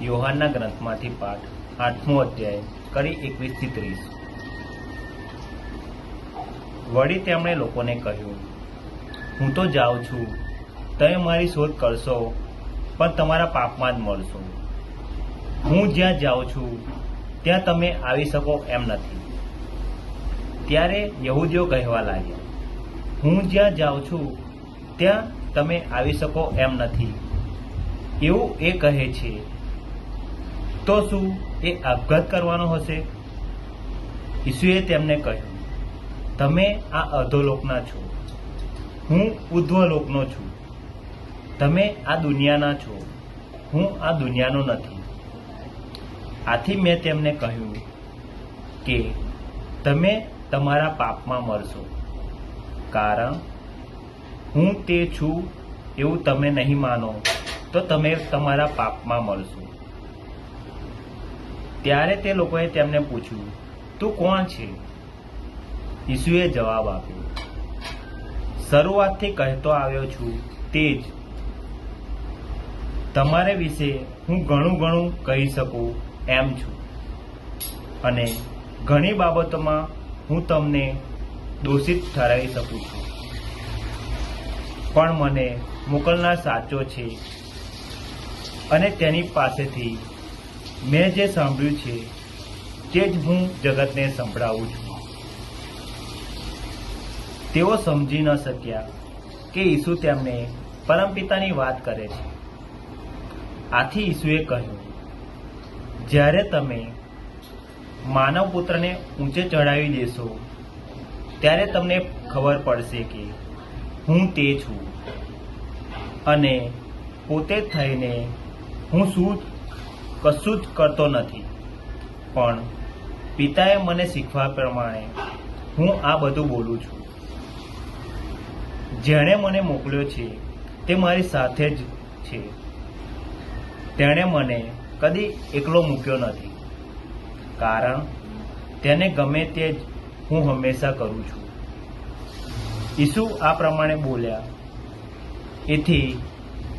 યોહાનના ગ્રંથમાંથી પાઠ, આઠમો અધ્યાય, કરી એકવીસથી ત્રીસ. વળી તેમણે લોકોને કહ્યું, હું તો જાઉં છું. તમે મારી શોધ કરશો, પણ તમારા પાપમાં જ મળશો હું જ્યાં જાઉં છું, ત્યાં તમે આવી શકો એમ નથી. ત્યારે યહૂદીઓ કહેવા લાગ્યા, હું જ્યાં જાઉં છું, ત્યાં તમે આવી શકો એમ નથી. એવું એ કહે છે તો શું એ આપઘાત કરવાનો હશે? ઈસુએ તેમને કહ્યું, તમે આ અધોલોકના છો. હું ઉધ્વલોકનો છું. તમે આ દુનિયાના છો. હું આ દુનિયાનો નથી. આથી મેં તેમને કહ્યું કે, તમે તમારા પાપમાં મરશો. કારણ, હું તે છું એવું તમે નહીં માનો, તો તમે તમારા પાપમાં મળશો ત્યારે તે લોકોએ તેમને પૂછ્યું, તું કોણ છે? ઈસુએ જવાબ આપ્યો, શરૂઆતથી કહેતો આવ્યો છું તે જ. તમારે વિશે હું ઘણું ઘણું કહી શકું એમ છું. અને ઘણી બાબતોમાં હું તમને દોષિત ઠરાવી શકું છું. પણ મને મોકલનાર સાચો છે. અને તેની પાસેથી મેં જે સાંભળ્યું છે, તે જ હું જગતને સંભળાવું છું. તેઓ સમજી ન શક્યા કે ઈસુ તેમને પરમપિતાની વાત કરે છે. આથી ઈસુએ કહ્યું, જ્યારે તમે માનવ પુત્રને ઊંચે ચડાવી દેશો, ત્યારે તમને ખબર પડશે કે હું તે છું અને પોતે થઈને હું શું કશું જ કરતો નથી. પણ પિતાએ મને શીખવા પ્રમાણે હું આ બધું બોલું છું. જેણે મને મોકલ્યો છે, તે મારી સાથે જ છે. તેણે મને કદી એકલો મૂક્યો નથી. કારણ તેને ગમે તે જ હું હંમેશા કરું છું. ઈસુ આ પ્રમાણે બોલ્યા. એથી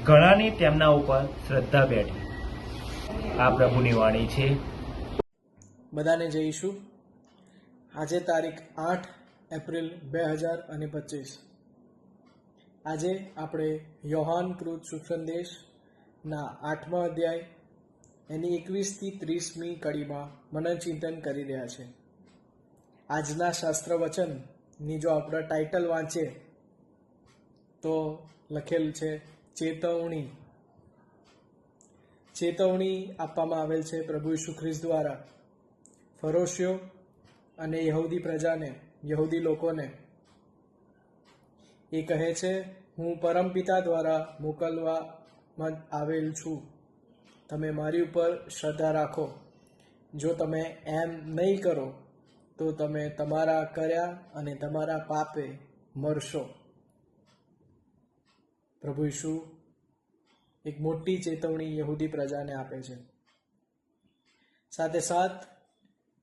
ઘણાની તેમના ઉપર શ્રદ્ધા બેઠી. આ પ્રભુની વાણી છે. બધાને જઈશું આજે તારીખ આઠ એપ્રિલ બે હજાર અને પચીસ. આજે આપણે યોહાન કૃત સુસંદેશના આઠમા અધ્યાય એની એકવીસથી ત્રીસમી કડીમાં મનન ચિંતન કરી રહ્યા છે. આજના શાસ્ત્ર વચનની જો આપણે ટાઇટલ વાંચીએ તો લખેલ છે, ચેતવણી. ચેતવણી આપવામાં આવેલ છે પ્રભુ ઈસુ ખ્રિસ્ત દ્વારા. ફરોશીઓ અને યહૂદી પ્રજાને, યહૂદી લોકોને એ કહે છે, હું પરમપિતા દ્વારા મોકલવામાં આવેલ છું. તમે મારી ઉપર શ્રદ્ધા રાખો. જો તમે એમ નહીં કરો, તો તમે તમારા કર્યા અને તમારા પાપે મરશો. પ્રભુ ઈસુ એક મોટી ચેતવણી યહૂદી પ્રજાને આપે છે. સાથે સાથ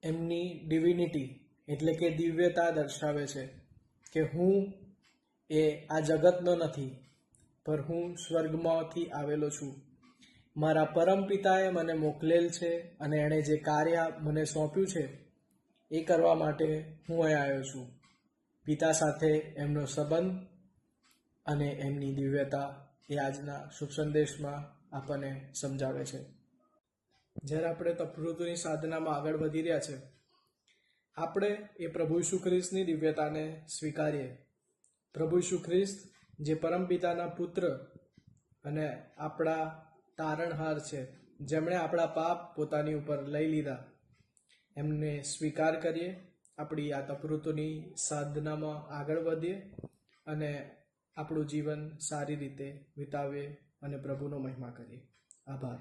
એમની ડિવિનિટી એટલે કે દિવ્યતા દર્શાવે છે કે હું એ આ જગતનો નથી પર હું સ્વર્ગમાંથી આવેલો છું. મારા પરમ પિતાએ મને મોકલેલ છે અને એણે જે કાર્ય મને સોંપ્યું છે, એ કરવા માટે હું અહીં આવ્યો છું. પિતા સાથે એમનો સંબંધ અને એમની દિવ્યતા એ આજના શુભ સંદેશમાં આપણને સમજાવે છે. જ્યારે આપણે તપૃતુની સાધનામાં આગળ વધી રહ્યા છે, આપણે એ પ્રભુ ઈસુ ખ્રિસ્તની દિવ્યતાને સ્વીકારીએ. પ્રભુ ઈસુ ખ્રિસ્ત, જે પરમપિતાના પુત્ર અને આપણા તારણહાર છે, જેમણે આપણા પાપ પોતાની ઉપર લઈ લીધા. એમને સ્વીકાર કરીએ, આપણી આ તપૃતુની સાધનામાં આગળ વધીએ અને આપણું જીવન સારી રીતે વિતાવીએ અને પ્રભુનો મહિમા કરીએ. આભાર.